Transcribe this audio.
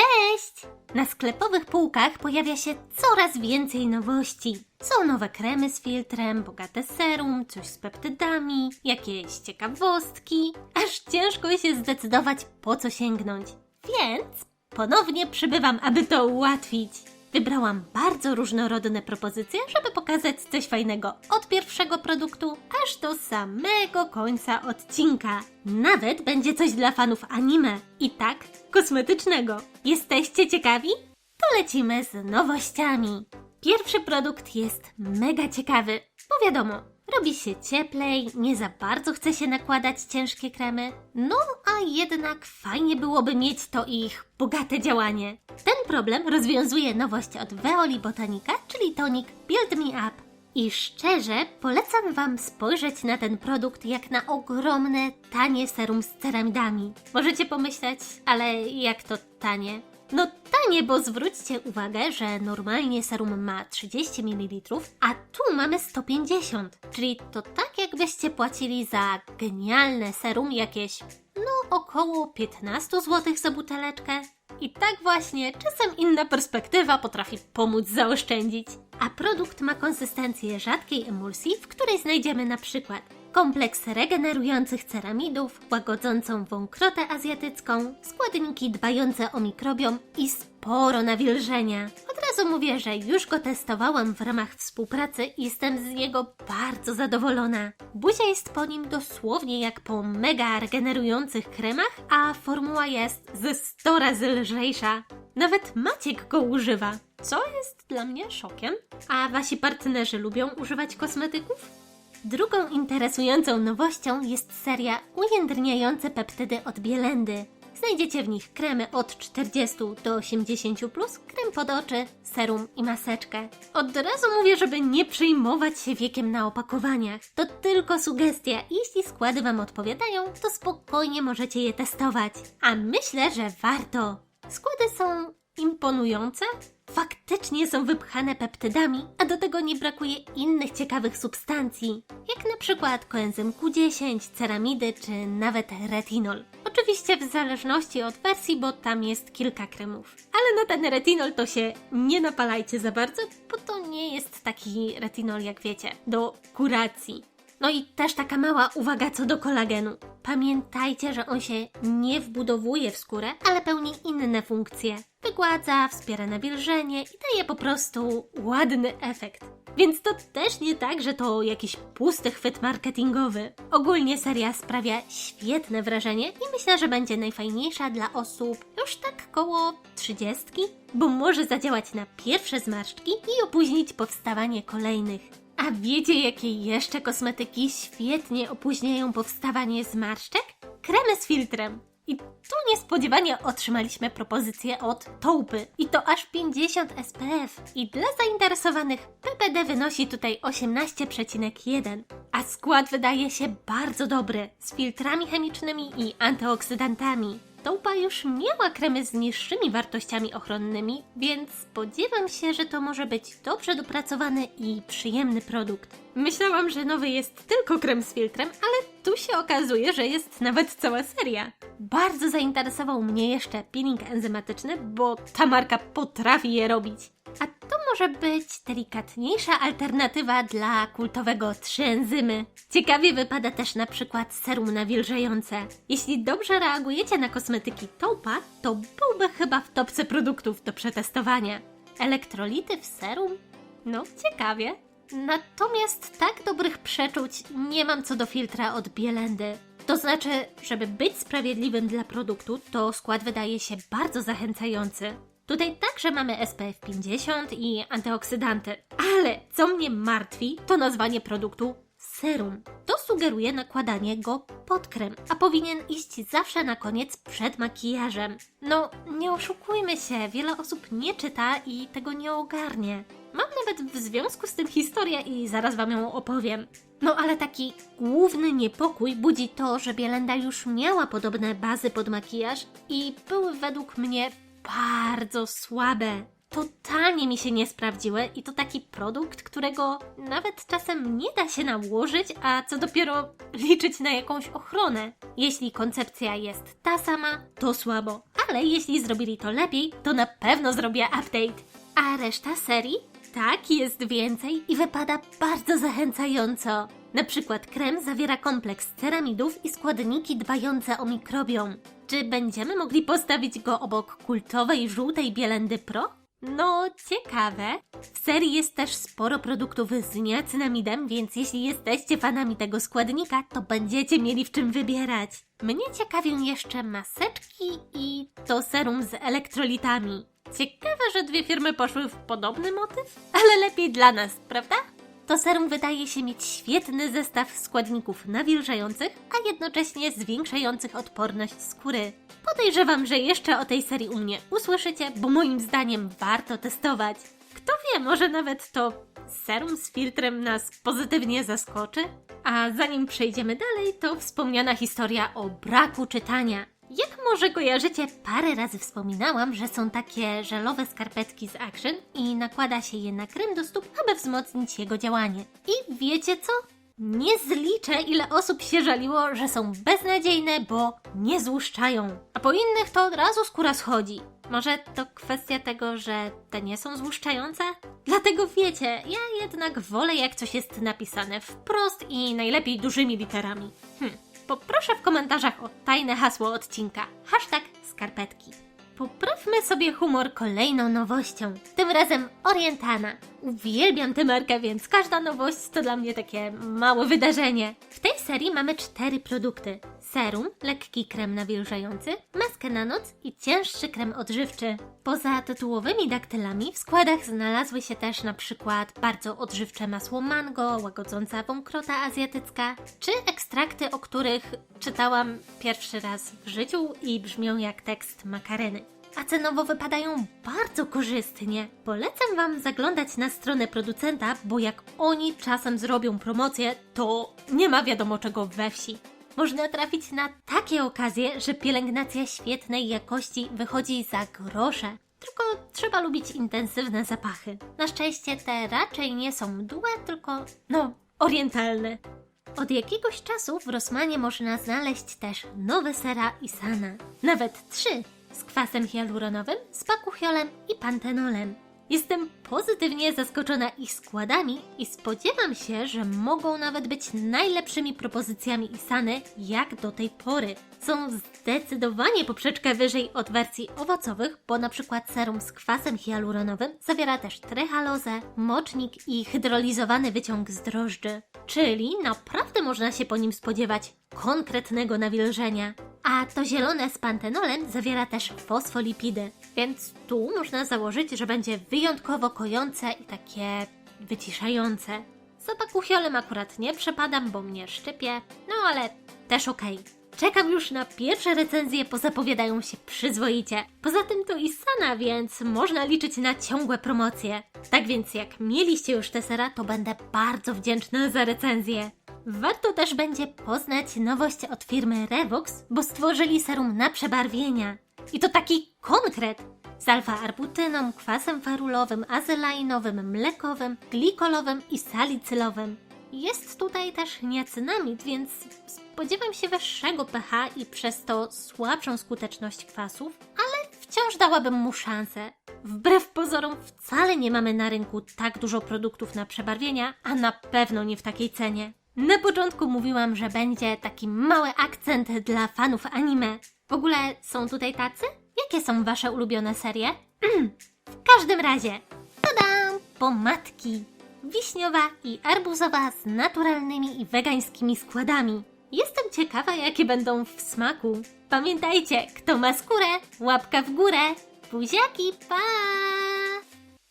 Cześć! Na sklepowych półkach pojawia się coraz więcej nowości. Są nowe kremy z filtrem, bogate serum, coś z peptydami, jakieś ciekawostki. Aż ciężko się zdecydować, po co sięgnąć. Więc ponownie przybywam, aby to ułatwić. Wybrałam bardzo różnorodne propozycje, żeby pokazać coś fajnego od pierwszego produktu aż do samego końca odcinka. Nawet będzie coś dla fanów anime i tak kosmetycznego. Jesteście ciekawi? To lecimy z nowościami. Pierwszy produkt jest mega ciekawy, bo wiadomo, robi się cieplej, nie za bardzo chce się nakładać ciężkie kremy, no a jednak fajnie byłoby mieć to ich bogate działanie. Ten problem rozwiązuje nowość od Veoli Botanica, czyli tonik Build Me Up. I szczerze polecam Wam spojrzeć na ten produkt jak na ogromne, tanie serum z ceramidami. Możecie pomyśleć, ale jak to tanie? No tanie, bo zwróćcie uwagę, że normalnie serum ma 30 ml, a tu mamy 150, czyli to tak jakbyście płacili za genialne serum jakieś, no około 15 zł za buteleczkę. I tak właśnie czasem inna perspektywa potrafi pomóc zaoszczędzić. A produkt ma konsystencję rzadkiej emulsji, w której znajdziemy na przykład kompleks regenerujących ceramidów, łagodzącą wąkrotę azjatycką, składniki dbające o mikrobiom i sporo nawilżenia. Od razu mówię, że już go testowałam w ramach współpracy i jestem z niego bardzo zadowolona. Buzia jest po nim dosłownie jak po mega regenerujących kremach, a formuła jest ze 100 razy lżejsza. Nawet Maciek go używa, co jest dla mnie szokiem. A wasi partnerzy lubią używać kosmetyków? Drugą interesującą nowością jest seria ujędrniające peptydy od Bielendy. Znajdziecie w nich kremy od 40 do 80, plus, krem pod oczy, serum i maseczkę. Od razu mówię, żeby nie przejmować się wiekiem na opakowaniach. To tylko sugestia. Jeśli składy Wam odpowiadają, to spokojnie możecie je testować. A myślę, że warto. Składy są imponujące. Faktycznie są wypchane peptydami, a do tego nie brakuje innych ciekawych substancji, jak na przykład koenzym Q10, ceramidy czy nawet retinol. Oczywiście w zależności od wersji, bo tam jest kilka kremów. Ale na ten retinol to się nie napalajcie za bardzo, bo to nie jest taki retinol jak wiecie, do kuracji. No i też taka mała uwaga co do kolagenu. Pamiętajcie, że on się nie wbudowuje w skórę, ale pełni inne funkcje. Wygładza, wspiera nawilżenie i daje po prostu ładny efekt. Więc to też nie tak, że to jakiś pusty chwyt marketingowy. Ogólnie seria sprawia świetne wrażenie i myślę, że będzie najfajniejsza dla osób już tak koło trzydziestki, bo może zadziałać na pierwsze zmarszczki i opóźnić powstawanie kolejnych. A wiecie, jakie jeszcze kosmetyki świetnie opóźniają powstawanie zmarszczek? Kremy z filtrem. I tu niespodziewanie otrzymaliśmy propozycję od Taupy. I to aż 50 SPF. I dla zainteresowanych PPD wynosi tutaj 18,1. A skład wydaje się bardzo dobry, z filtrami chemicznymi i antyoksydantami. Taupa już miała kremy z niższymi wartościami ochronnymi, więc spodziewam się, że to może być dobrze dopracowany i przyjemny produkt. Myślałam, że nowy jest tylko krem z filtrem, ale tu się okazuje, że jest nawet cała seria. Bardzo zainteresował mnie jeszcze peeling enzymatyczny, bo ta marka potrafi je robić. Może być delikatniejsza alternatywa dla kultowego trzy enzymy. Ciekawie wypada też na przykład serum nawilżające. Jeśli dobrze reagujecie na kosmetyki Taupa, to byłby chyba w topce produktów do przetestowania. Elektrolity w serum? No, ciekawie. Natomiast tak dobrych przeczuć nie mam co do filtra od Bielendy. To znaczy, żeby być sprawiedliwym dla produktu, to skład wydaje się bardzo zachęcający. Tutaj także mamy SPF 50 i antyoksydanty. Ale co mnie martwi, to nazwanie produktu serum. To sugeruje nakładanie go pod krem, a powinien iść zawsze na koniec przed makijażem. No, nie oszukujmy się, wiele osób nie czyta i tego nie ogarnie. Mam nawet w związku z tym historię i zaraz Wam ją opowiem. No ale taki główny niepokój budzi to, że Bielenda już miała podobne bazy pod makijaż i były według mnie bardzo słabe. totalnie mi się nie sprawdziły i to taki produkt, którego nawet czasem nie da się nałożyć, a co dopiero liczyć na jakąś ochronę. Jeśli koncepcja jest ta sama, to słabo, ale jeśli zrobili to lepiej, to na pewno zrobię update. A reszta serii? Tak, jest więcej i wypada bardzo zachęcająco. Na przykład krem zawiera kompleks ceramidów i składniki dbające o mikrobiom. Czy będziemy mogli postawić go obok kultowej żółtej bielendy Pro? No, ciekawe. W serii jest też sporo produktów z niacinamidem, więc jeśli jesteście fanami tego składnika, to będziecie mieli w czym wybierać. Mnie ciekawią jeszcze maseczki i to serum z elektrolitami. Ciekawe, że dwie firmy poszły w podobny motyw, ale lepiej dla nas, prawda? To serum wydaje się mieć świetny zestaw składników nawilżających, a jednocześnie zwiększających odporność skóry. Podejrzewam, że jeszcze o tej serii u mnie usłyszycie, bo moim zdaniem warto testować. Kto wie, może nawet to serum z filtrem nas pozytywnie zaskoczy? A zanim przejdziemy dalej, to wspomniana historia o braku czytania. Jak może kojarzycie, parę razy wspominałam, że są takie żelowe skarpetki z Action i nakłada się je na krem do stóp, aby wzmocnić jego działanie. I wiecie co? Nie zliczę, ile osób się żaliło, że są beznadziejne, bo nie złuszczają. A po innych to od razu skóra schodzi. Może to kwestia tego, że te nie są złuszczające? Dlatego wiecie, ja jednak wolę jak coś jest napisane wprost i najlepiej dużymi literami. Hm. Poproszę w komentarzach o tajne hasło odcinka. Hashtag skarpetki. Poprawmy sobie humor kolejną nowością. Tym razem Orientana. Uwielbiam tę markę, więc każda nowość to dla mnie takie małe wydarzenie. W tej serii mamy cztery produkty. Serum, lekki krem nawilżający, maskę na noc i cięższy krem odżywczy. Poza tytułowymi daktylami w składach znalazły się też na przykład bardzo odżywcze masło mango, łagodząca wąkrota azjatycka, czy ekstrakty, o których czytałam pierwszy raz w życiu i brzmią jak tekst makareny a cenowo wypadają bardzo korzystnie. Polecam Wam zaglądać na stronę producenta, bo jak oni czasem zrobią promocję, to nie ma wiadomo czego we wsi. Można trafić na takie okazje, że pielęgnacja świetnej jakości wychodzi za grosze. Tylko trzeba lubić intensywne zapachy. Na szczęście te raczej nie są mdłe, tylko no, orientalne. Od jakiegoś czasu w Rossmanie można znaleźć też nowe sera Isana. Nawet trzy z kwasem hialuronowym, z pakuchiolem i pantenolem. Jestem pozytywnie zaskoczona ich składami i spodziewam się, że mogą nawet być najlepszymi propozycjami Isany jak do tej pory. Są zdecydowanie poprzeczkę wyżej od wersji owocowych, bo na przykład serum z kwasem hialuronowym zawiera też trehalozę, mocznik i hydrolizowany wyciąg z drożdży. Czyli naprawdę można się po nim spodziewać konkretnego nawilżenia. A to zielone z pantenolem zawiera też fosfolipidy, więc tu można założyć, że będzie wyjątkowo kojące i takie wyciszające. Za pakuchiolem akurat nie przepadam, bo mnie szczypie, no ale też okej. Czekam już na pierwsze recenzje, bo zapowiadają się przyzwoicie. Poza tym to Isana, więc można liczyć na ciągłe promocje. Tak więc jak mieliście już te sera, to będę bardzo wdzięczna za recenzję. Warto też będzie poznać nowość od firmy Revox, bo stworzyli serum na przebarwienia. I to taki konkret! Z alfa-arbutyną, kwasem farulowym, azelainowym, mlekowym, glikolowym i salicylowym. Jest tutaj też niacynamid, więc spodziewam się wyższego pH i przez to słabszą skuteczność kwasów, ale wciąż dałabym mu szansę. Wbrew pozorom wcale nie mamy na rynku tak dużo produktów na przebarwienia, a na pewno nie w takiej cenie. Na początku mówiłam, że będzie taki mały akcent dla fanów anime. W ogóle są tutaj tacy? Jakie są wasze ulubione serie? w każdym razie, tadam! Pomadki! Wiśniowa i arbuzowa z naturalnymi i wegańskimi składami. Jestem ciekawa, jakie będą w smaku. Pamiętajcie, kto ma skórę, łapka w górę. Buziaki, pa!